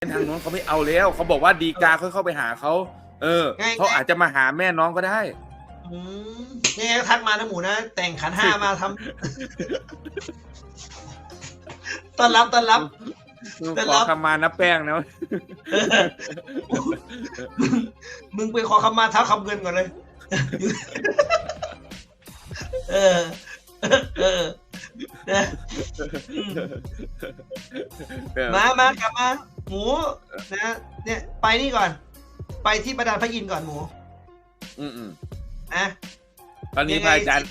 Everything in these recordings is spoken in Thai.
ทางโน้นเขาไม่เอาแล้วเขาบอกว่าดีกาเขาเข้าไปหาเขาเออไง เขาอาจจะมาหาแม่น้องก็ได้ อืมยังไงก็ทักมานะหมูนะ แต่งขันห้ามาทำต้อนรับต้อนรับ แต่ขเรา อคำมานะแป้งนะมึงไปขอคำมาเท้าคำเงินก่อนเลย เออ เออเออมา มากลับมา หมูนะเนี่ยไปนี่ก่อน ไปที่ประดานพระอินทร์ก่อนหมู อืมอืมนะตอนนี้ยังพไงระอาจารย์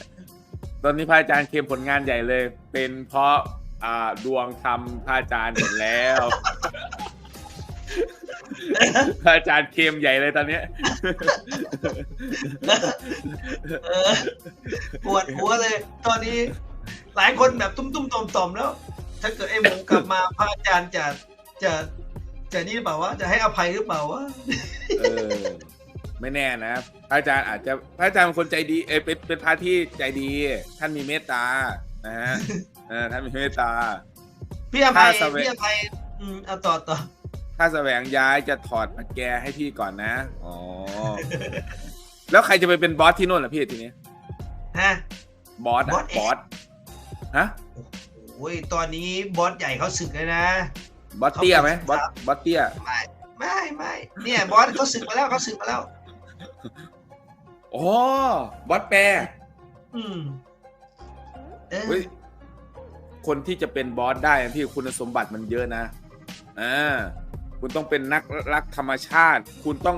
ตอนนี้พระอาจารย์เคลมผลงานใหญ่เลย เป็นเพราะอ่าดวงทำพระอาจารย์เห็นแล้วพระอาจารย์เคลมใหญ่เลยตอนเนี้ยเออปวดหัวเลย ตอนนี้หลายคนแบบตุ้มๆต่อมๆแล้ว ถ้าเกิดไอ้หมูกลับมาพระอาจารย์จะจะ จะนี่หรือเปล่าวะจะให้อภัยหรือเปล่าวะเออไม่แน่นะพระอาจารย์อาจจะพระอาจารย์เป็นคนใจดีเอยเป็นเป็นพระที่ใจดี ท่านมีเมตตานะฮะเออท่านมีเมตตาพี่อภัยถ้าสเวพี่อภัยอืมเอาต่อต่อถ้าแสวงย้ายจะถอดมาแกให้พี่ก่อนนะอ๋อแล้วใครจะไปเป็นบอสที่โน่นล่ะพี่ทีนี้ฮะบอสบออะสเองบอสฮะโอ้ยตอนนี้บอสใหญ่เขาศึกเลยนะ บอสเตี้ยไหมเขาบอสครับบอสเตี้ยไม่ไม่ไม่เนี่ยบอสเขาศึกมาแล้วเขาศึกมาแล้วอ๋อบอสแปรอืมเออเฮ้ยคนที่จะเป็นบอสได้นะพี่คุณสมบัติมันเยอะนะอ่าคุณต้องเป็นนักรักธรรมชาติ คุณต้อง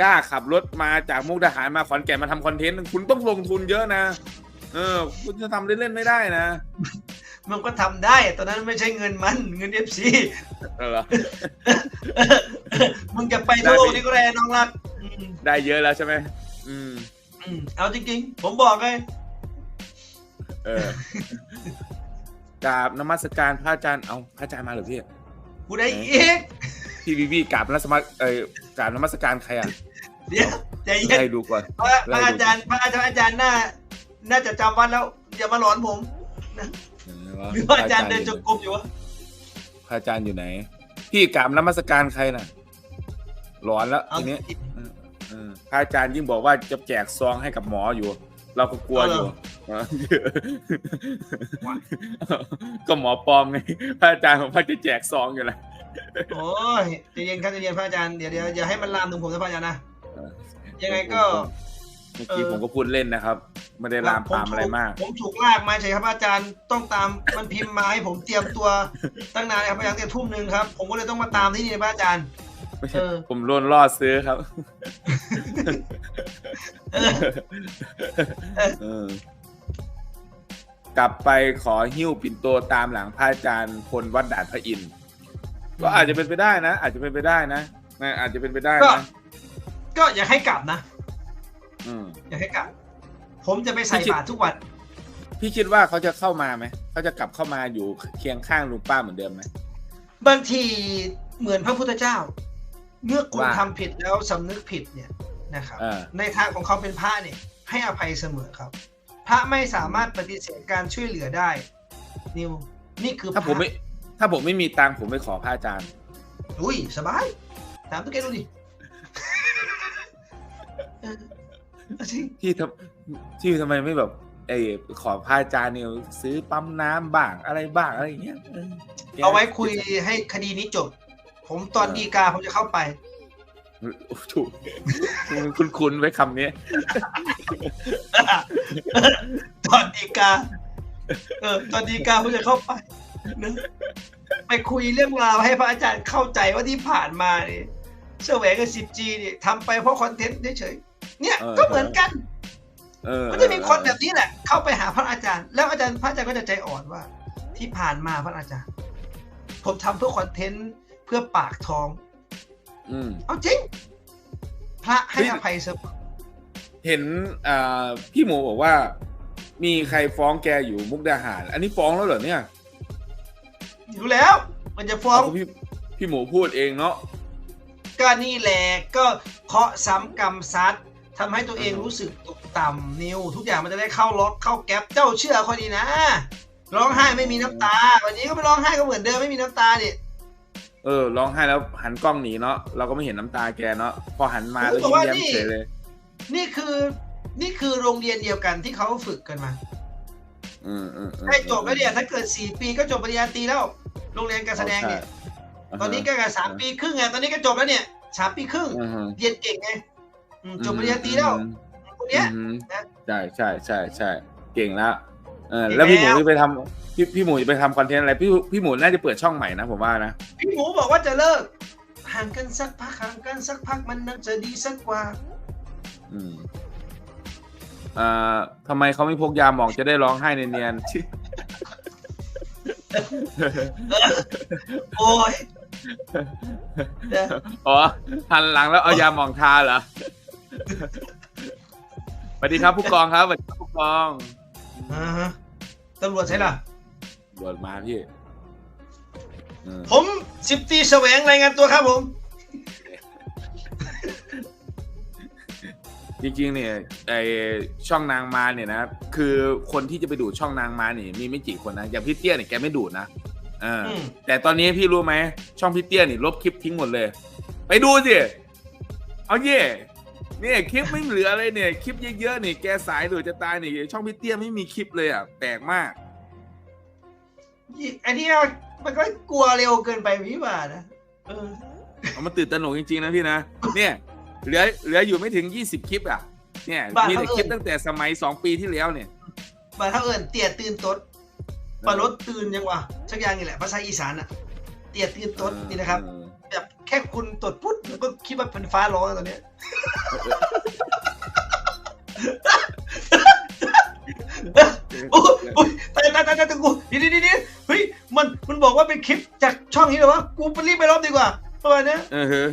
กล้าขับรถมาจากมุกดาหารมาขอนแก่นมาทำคอนเทนต์คุณต้องลงทุนเยอะนะ เออ คุณจะทำเล่นๆไม่ได้นะ มันก็ทำได้ ตอนนั้นไม่ใช่เงินมัน เงินเอฟซีเออเหรอมึงจะไปทั่วโลกนี่ก็ได้น้องรักอืมได้เยอะแล้วใช่ไหมอืมอืมเอาจริงๆ ผมบอกเลยเออกราบนมัสการพระอาจารย์ เอาพระอาจารย์มาเหรือพี่กูได้อีกพี่วิวีกราบนมัสการเออกราบนมัสการใครอะ เดี๋ยวใจเย็นให้ดูก่อนพระพระอาจารย์ พระอาจารย์อาจารย์น่าน่าจะจำวัดแล้ว อย่ามาหลอนผม หรือว่าอาจารย์เดินจงกรมอยู่วะพระอาจารย์อยู่ไหน พี่กราบนมัสการใครน่ะร้อนแล้วเอาทีนี้เออพระอาจารย์ยิ่งบอกว่าจะแจกซองให้กับหมออยู่ เราก็กลัวอยู่เออก็หมอปลอมไงพระอาจารย์ของพระจะแจกซองอยู่แหละโอ้ยใจเย็นครับใจเย็นพระอาจารย์เดี๋ยวเดี๋ยวอย่าให้มันลามถึงผมนะพระอาจารย์นะยังไงก็เมื่อกี้ผมก็พูดเล่นนะครับ ไม่ได้ลามปามอะไรมาก ผมถูกลากมาใช่ครับอาจารย์ต้องตามมันพิมพ์มาให้ผมเตรียมตัวตั้งนานครับพระอาจารย์เตรียมทุ่มหนึ่งครับ ผมก็เลยต้องมาตามที่นี่นะพระอาจารย์ไม่ใช่เออผมโดนล่อซื้อครับเออเออกลับไปขอหิ้วปิ่นโตตามหลังพระอาจารย์พลวัดด่านพระอินทร์ก็อาจจะเป็นไปได้นะ อาจจะเป็นไปได้นะนะอาจจะเป็นไปได้ก็นะก็อยากให้กลับนะอืมอยากให้กลับ ผมจะไปใส่พี่คิดบาตรทุกวัน พี่คิดว่าเขาจะเข้ามาไหมเขาจะกลับเข้ามาอยู่เคียงข้างลุงป้าเหมือนเดิมไหมบางทีเหมือนพระพุทธเจ้า เมื่อคุณว่าทำผิดแล้วสำนึกผิดเนี่ยนะครับเออในทางของเขาเป็นพระเนี่ย ให้อภัยเสมอครับ พระไม่สามารถปฏิเสธการช่วยเหลือได้ นิวนี่คือถ้าผมไม่ ถ้าผมไม่มีตังค์ผมไม่ขอพระอาจารย์อุ้ยสบายถามตุ๊กแกดูดิ เออเอาจริงที่ทำที่ทำไมไม่แบบไอ้ขอพระอาจารย์เนี่ยซื้อปั๊มน้ำบ้างอะไรบ้างอะไรอย่างเงี้ยเออแกเอาไว้คุยให้คดีนี้จบ ผมตอนเออดีกาผมจะเข้าไปโอ้ถูกคุณคุณไว้คำนี้ตอนดีกา เออ ตอนดีกาผมจะเข้าไปนะไปคุยเรื่องราวให้พระอาจารย์เข้าใจว่าที่ผ่านมาเนี่ยเสวงกับสิบจีเนี่ยทำไปเพราะคอนเทนต์เฉยๆ เนี่ยเออก็เหมือนกันเออก็จะมีคนแบบนี้แหละ เข้าไปหาพระอาจารย์ แล้วอาจารย์พระอาจารย์ก็จะใจอ่อนว่า ที่ผ่านมาพระอาจารย์ ผมทำเพื่อคอนเทนต์เพื่อปากท้อง อืมเอาจริง พระให้เฮ้ยอภัยเสมอเห็นอ่าพี่หมูบอกว่า มีใครฟ้องแกอยู่มุกดาหาร อันนี้ฟ้องแล้วเหรอเนี่ยอยู่แล้ว มันจะฟ้องเอาพี่พี่หมูพูดเองเนาะก็นี่แหละก็เคาะซ้ำกรรมซัด ทำให้ตัวเองอืมรู้สึกตกต่ำนิว ทุกอย่างมันจะได้เข้าล็อกเข้าแก๊ปเจ้าเชื่อคนดีนะ ร้องไห้ไม่มีน้ำตา วันนี้ก็ไม่ร้องไห้ก็เหมือนเดิมไม่มีน้ำตาดิเออร้องไห้แล้วหันกล้องหนีเนาะเราก็ไม่เห็นน้ำตาแกเนาะพอหันมาแล้วยิ้มแย้มเฉยเลย นี่คือนี่คือโรงเรียนเดียวกันที่เขาฝึกกันมาอืมอืมอืมใกล้จบแล้วเนี่ยถ้าเกิดสี่ปีก็จบปริญญาตรีแล้ว โรงเรียนการแสดงเนี่ยใช่ตอนนี้ก็แค่สามปีครึ่งไงตอนนี้ก็จบแล้วเนี่ยสามปีครึ่งอืมอืมเรียนเก่งไงอืม จบปริญญาตรีแล้วคนเนี้ยอืมนะใช่ใช่ใช่ใช่เก่งแล้วเออเก่งแล้วพี่หมูแล้วจะไปทำพี่พี่หมูจะไปทำคอนเทนต์อะไรพี่พี่หมูน่าจะเปิดช่องใหม่นะผมว่านะพี่หมูบอกว่าจะเลิกห่างกันสักพักห่างกันสักพักมันน่าจะดีสักกว่า อืมอ่าทำไมเขาไม่พกยาหมองจะได้ร้องไห้เนียนๆชิโอ้ยนะอ๋อหันหลังแล้วเอายาหมองทาเหรอ สวัสดีครับผู้กองครับสวัสดีครับผู้กองอ่าฮะตำรวจใช่ล่ะ ตำรวจมาพี่อืมผมสิบตีแสวงรายงานตัวครับผม จริงๆเนี่ยไอช่องนางมาเนี่ยนะคือคนที่จะไปดูดช่องนางมาเนี่ยมีไม่กี่คนนะอย่างพี่เตี้ยเนี่ยแกไม่ดูดนะเอออม แต่ตอนนี้พี่รู้ไหมช่องพี่เตี้ยนี่ลบคลิปทิ้งหมดเลย ไปดูสิเอาเย่ เนี่ยคลิปไม่เหลืออะไรเนี่ยคลิปเยอะๆนี่แกสายหรือจะตายนี่ช่องพี่เตี้ยไม่มีคลิปเลยอะแปลกมาก อันนี้มันก็กลัวเร็วเกินไปพี่ว่านะเออเอามันตื่นตระหนกจริงๆนะพี่นะเนี่ยเหลือเหลืออยู่ไม่ถึง20คลิปอะเนี่ยบ้ามีแต่เขาเอิ้นคลิปตั้งแต่สมัย2ปีที่แล้วเนี่ยมาถ้าเอิญเตี่ยตื่นตดปลารถตื่นยังวะสักอย่างนี่แหละภาษาอีสานอะเตี่ยตื่นตดนี่นะครับเออ แบบแค่คุณตดปุ๊บแล้วก็คิดว่าเป็นฟ้าร้องตอนเนี้ย โอ้ยโอ้ยตายตายตายตายตายกูเดียวเดียวเดี๋ยวเฮ้ยมันมันบอกว่าเป็นคลิปจากช่องนี้เหรอวะกูไปรีบไปรอบดีกว่าประมาณเนี้ยเออเฮ้ย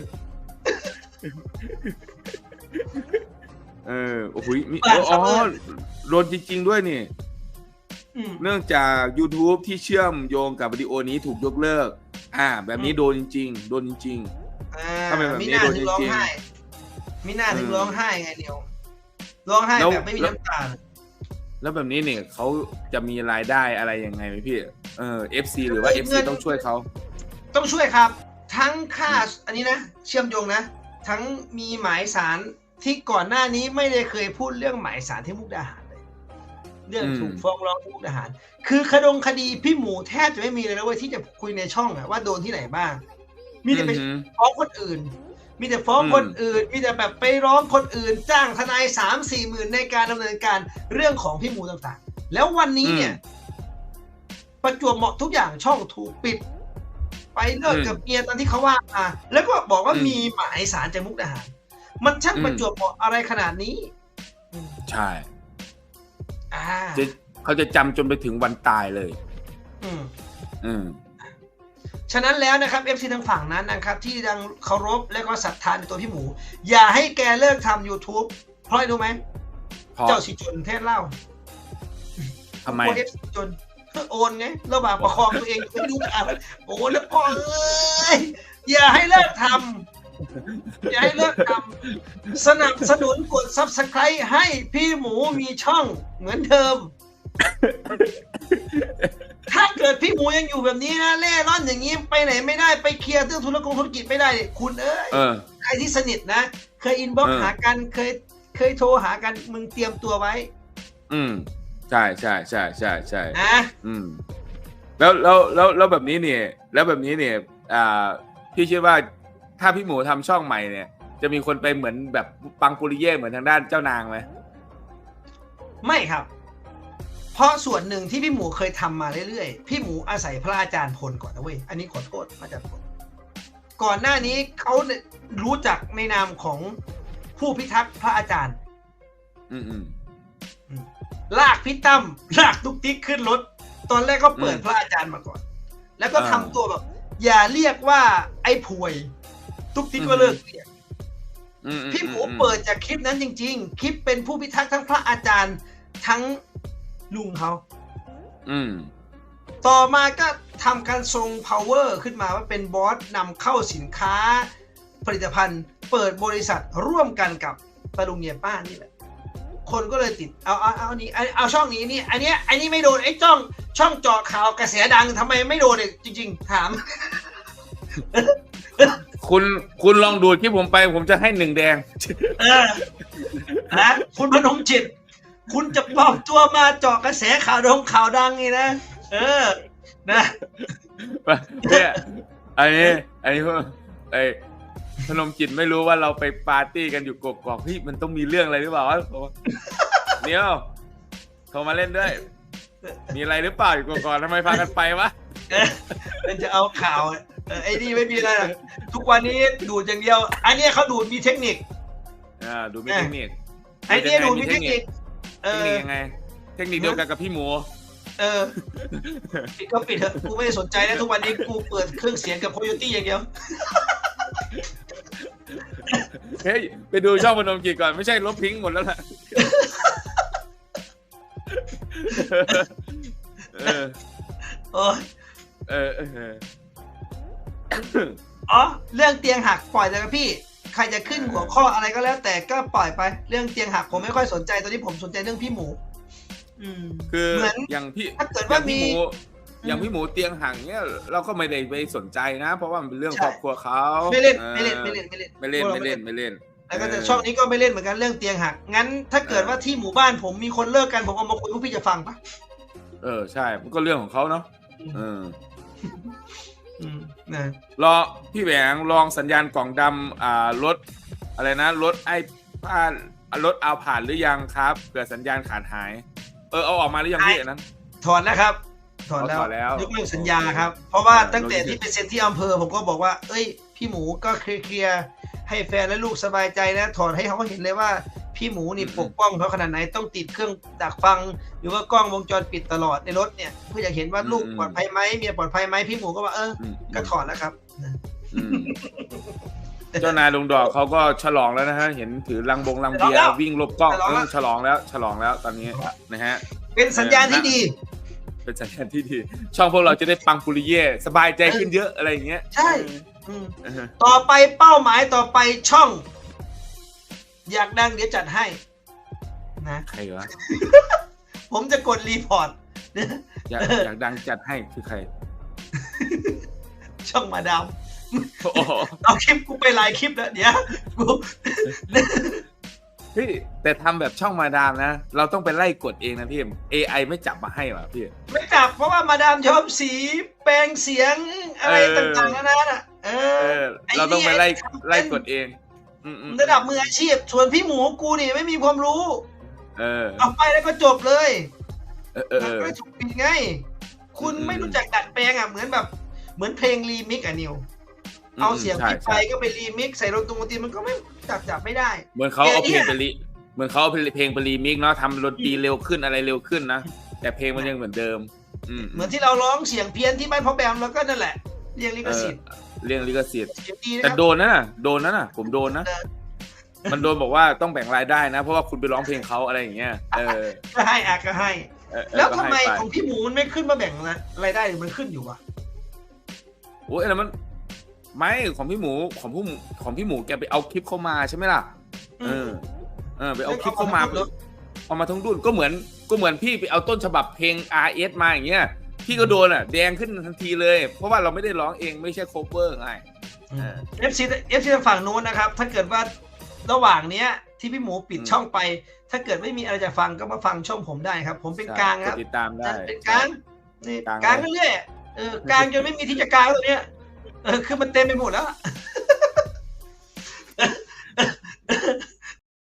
เออโอ้โหมีบ้อ๋อครับเอิญโดนจริง ๆ ด้วยนี่ อืมเนื่องจาก YouTube ที่เชื่อมโยงกับวิดีโอนี้ถูกยกเลิก อ่า แบบนี้อืมโดนจริง ๆ โดนจริง อ่าถ้าเป็นแบบนี้มีหน้าโดนถึงร้องจริงๆไห้มีหน้าถึงเออร้องไห้ไงเดียวร้องไห้แล้ว แบบไม่มีน้ำตาๆแล้วแบบนี้เนี่ยเขาจะมีรายได้อะไรยังไงไหมพี่ เออ FC หรือว่า FC ต้องช่วยเขา ต้องช่วยครับ ทั้งค่าอันนี้นะเชื่อมโยงนะ ทั้งมีหมายสารที่ก่อนหน้านี้ไม่ได้เคยพูดเรื่องหมายสารที่มุกดาหาร เลยเรื่องอืมถูกฟ้องร้องที่มุกดาหาร คือคดงคดีพี่หมูแทบจะไม่มีเลยนะเว้ยที่จะคุยในช่องอะว่าโดนที่ไหนบ้าง มีแต่ไปอือหือฟ้องคนอื่น มีแต่ฟ้องอืมคนอื่น มีแต่แบบไปร้องคนอื่น จ้างทนายสามสี่หมื่นในการดำเนินการเรื่องของพี่หมูต่างๆ แล้ววันนี้เนี่ย ประจวบเหมาะทุกอย่างช่องถูกปิด ไปเลิกอืมกับเมียตอนที่เขาว่ามาแล้วก็บอกว่าอืมมีหมายสารจากมุกดาหาร มันช่างอืมประจวบเหมาะอะไรขนาดนี้อืมใช่อ่า จะเขาจะจำจนไปถึงวันตายเลย อืมอืมฉะนั้นแล้วนะครับ FC ทางฝั่งนั้นนะครับที่ดังเคารพและก็ศรัทธาในตัวพี่หมู อย่าให้แกเลิกทำ YouTube เพราะอะไรรู้ไหมเพราะเจ้าสิจนเทศเล่าทำไมกลัว FC จนโอนไงระหว่างประคองตัวเองไม่รู้จะอะไรโอนแล้วพ่อเอ้ยอย่าให้เลิกทำ อย่าให้เลิกทำสนับสนุนกด Subscribe ให้พี่หมูมีช่องเหมือนเดิม ถ้าเกิดพี่หมูยังอยู่แบบนี้นะเล่ร่อนอย่างนี้ไปไหนไม่ได้ไปเคลียร์เรื่องธุรกงธุรกิจไม่ได้เนี่ยคุณเอ้ยเออ ใครที่สนิทนะ เคยอินบ็อกเออ หากันเคยเคยโทรหากันมึงเตรียมตัวไว้อืมใช่ใช่ใช่ใช่ใช่นะ อืมแล้วแล้วแล้วแล้วแบบนี้เนี่ย แล้วแบบนี้เนี่ย อ่า พี่คิดว่า ถ้าพี่หมูทำช่องใหม่เนี่ย จะมีคนไปเหมือนแบบปังปุริเย่เหมือนทางด้านเจ้านางไหมไม่ครับ เพราะส่วนหนึ่งที่พี่หมูเคยทำมาเรื่อยๆ พี่หมูอาศัยพระอาจารย์พลก่อนนะเว้ย อันนี้ขอโทษพระอาจารย์พล ก่อนหน้านี้เขาเนี่ยรู้จักในนามของผู้พิทักษ์พระอาจารย์ อืมอืม ลากพี่ตั้มลากตุ๊กติ๊กขึ้นรถ ตอนแรกก็เปิดอืมพระอาจารย์มาก่อน แล้วก็อ่าทำตัวแบบ อย่าเรียกว่าไอ้ผวย ตุ๊กติ๊กก็เลิกเรียกอืมอืพี่หมูอืเปิดจากคลิปนั้นจริง ๆ คลิปเป็นผู้พิทักษ์ทั้งพระอาจารย์ทั้งลุงเขาอืมต่อมาก็ทำการทรง power ขึ้นมาว่าเป็นบอสนำเข้าสินค้า ผลิตภัณฑ์ เปิดบริษัทร่วมกันกับตาลุงเงียป้านี่แหละ คนก็เลยติด เอาเอาเอานี่เอาเอาช่องนี้นี่ อันเนี้ยอันนี้ไม่โดนไอ้ช่อง ช่องเจาะข่าวกระแสดังทำไมไม่โดนเนี่ยจริง ๆ ถาม คุณคุณลองดูดที่ผมไป ผมจะให้หนึ่งแดง เออนะคุณพนมจิต คุณจะปลอมตัวมาเจาะกระแสข่าวดงข่าวดังนี่นะ เออ นะเนี่ยอันนี้อันนี้พวกไอ้พนมจิตไม่รู้ว่าเราไปปาร์ตี้กันอยู่กกอกพี่มันต้องมีเรื่องอะไรหรือเปล่าวะเนียวโทรมาเล่นด้วย มีอะไรหรือเปล่าอยู่กกอกทำไมพากันไปวะเออมันจะเอาข่าว เออไอ้นี่ไม่มีอะไรหรอกทุกวันนี้ดูดอย่างเดียว อันเนี้ยเขาดูดมีเทคนิค อ่าดูมีเทคนิคไอ้เนี้ยดูดมีเทคนิค เอเทคอ นิคยังไง เทคนิคเดียวกันกับพี่หมู เออปิดก็ปิดเถอะกูไม่ได้สนใจนะทุกวันนี้กูเปิดเครื่องเสียงกับโคโยตี้อย่างเดียว เฮ้ย ไปดูช่องพนมจิตก่อน ไม่ใช่ลบทิ้งหมดแล้วล่ะ เออ โอ้ยเออเออเอออ๋อเรื่องเตียงหักปล่อยเลยครับพี่ ใครจะขึ้นหัวข้ออะไรก็แล้ว แต่ก็ปล่อยไป เรื่องเตียงหักผมไม่ค่อยสนใจตอนนี้ผมสนใจเรื่องพี่หมู อืมคือเหมือนอย่างพี่ถ้าเกิดอว่าย่างพี่มีหมูอย่างพี่หมูเตียงห่างเนี้ยเราก็ไม่ได้ไปสนใจนะ เพราะว่ามันเป็นเรื่องใช่ครอบครัวเขาไม่เล่นออไม่เล่นไม่เล่นไม่เล่นไม่เล่นพวกไม่ราเล่นไม่เล่นแล้วก็จะเออช่องนี้ก็ไม่เล่นเหมือนกันเรื่องเตียงหัก งั้น ถ้าเกิดว่าที่หมู่บ้านผมมีคนเลิกกันผมเอามาคุยพวกพี่จะฟังปะเออใช่ มันก็เรื่องของเขาเนาะเอออืม นะรอพี่แหวงลองสัญญาณกล่องดำอ่ารถอะไรนะรถไอ้ผ่านรถเอาผ่านหรือยังครับเผื่อสัญญาณขาดหาย เออเอาออกมาหรือยังพี่อันนั้น ถอนแล้วครับ ถอนแล้วถอนแล้ว ยกเลิกสัญญาครับ เพราะว่าเออตั้งแต่ยกเลิกที่ไปเซ็นที่อำเภอผมก็บอกว่า เอ้ย พี่หมูก็เคลียร์ๆให้แฟนและลูกสบายใจนะ ถอนให้เขาเห็นเลยว่า พี่หมูนี่ปกป้องเขาขนาดไหนต้องติดเครื่องดักฟัง หรือว่ากล้องวงจรปิดตลอดในรถเนี่ยเพื่ออยากเห็นว่าลูกปลอดภัยไหมเมียปลอดภัยไหมพี่หมูก็ว่าเอออืมก็ถอนแล้วครับอืมเจ้านายลุงดอกเขาก็ฉลองแล้วนะฮะ เห็นถือลังบงลังเบียฉลองแล้ร์ววิ่งหลบกล้องฉลองเอแล้วอฉลองแล้ว ฉลองแล้วตอนนี้นะฮะ เป็นสัญญาณที่ดี เป็นสัญญาณที่ดี ช่องพวกเราจะได้ปังปุริเย่สบายใจขึ้นเยอะอะไรอย่างเงี้ย ใช่อืมเออต่อไปเป้าหมายต่อไปช่อง อยากดังเดี๋ยวจัดให้ นะใครวะผมจะกดรีพอร์ตอยากอยากดังจัดให้คือใคร ช่องมาดามโอ้โหเอาคลิปกูไปหลายคลิปแล้วเดี๋ยวกูเฮ้ยแต่ทำแบบช่องมาดามนะ เราต้องไปไล่กดเองนะพี่ AI ไม่จับมาให้ว่ะพี่ ไม่จับเพราะว่ามาดามชอบสีแปลงเสียงอะไรเออต่างๆนานาน่ะเอเอออไอ้เราต้องไปไล่นี่ไอ้ทำเป็นไล่กดเองอืมอืม ระดับมืออาชีพ ส่วนพี่หมูกูนี่ไม่มีความรู้ เออเอาไปแล้วก็จบเลยเออเออมันเออก็ถูกปิดไง คุณอืมไม่รู้จักดัดแปลงอะเหมือนแบบ เหมือนเพลงรีมิกอะนิวเอาเสียงใช่พี่ไปใช่ก็ไปรีมิกใส่ดนตรีมันก็ไม่จับจับไม่ได้ เหมือนเขาเอาเพลงแต่ไปเนี่ยรีเหมือนเขาเอาเพลงไปรีมิกซ์เนาะทำดนตรีเร็วขึ้นอะไรเร็วขึ้นนะแต่เพลงมันยังเหมือนเดิมอืมเหมือนที่เราร้องเสียงเพี้ยนที่บ้านพ่อแบมแล้วก็นั่นแหละเรียกลิขเออสิทธิ์ เรื่องลิขสิทธิ์ เสียงดีนะแต่ครับโดนนะน่ะโดนนะน่ะ ผมโดนนะเออมันโดนบอกว่าต้องแบ่งรายได้นะ เพราะว่าคุณไปร้องเพลงเขาอะไรอย่างเงี้ยเออก็ให้อะก็ให้ เออเออแล้วก็ทำไมให้ปของพี่หมูมันไม่ขึ้นมาแบ่งนะรายได้หรือมันขึ้นอยู่วะโอ้ยแล้วมันไม่ของพี่หมูของพี่หมูของพี่หมูแกไปเอาคลิปเข้ามาใช่ไหมล่ะเออเออไปเอาคลิปเข้ามาเอามาทั้งรุ่นเหรอเอามาทั้งดุนก็เหมือนก็เหมือนพี่ไปเอาต้นฉบับเพลง R S มาอย่างเงี้ย พี่ก็โดนอะ แดงขึ้นทันทีเลย เพราะว่าเราไม่ได้ร้องเองไม่ใช่โคเวอร์ไงเอฟซีเอฟซีทางฝั่งนู้นนะครับ ถ้าเกิดว่าระหว่างเนี้ย ที่พี่หมูปิดช่องไป ถ้าเกิดไม่มีอะไรจะฟังก็มาฟังช่องผมได้ครับ ผมเป็นกลางครับติดตามได้เป็นกลางนี่กลางเรื่อยเออกลางจนไม่มีที่จะกลางตัวเนี้ยเออคือมันเต็มไปหมดแล้ว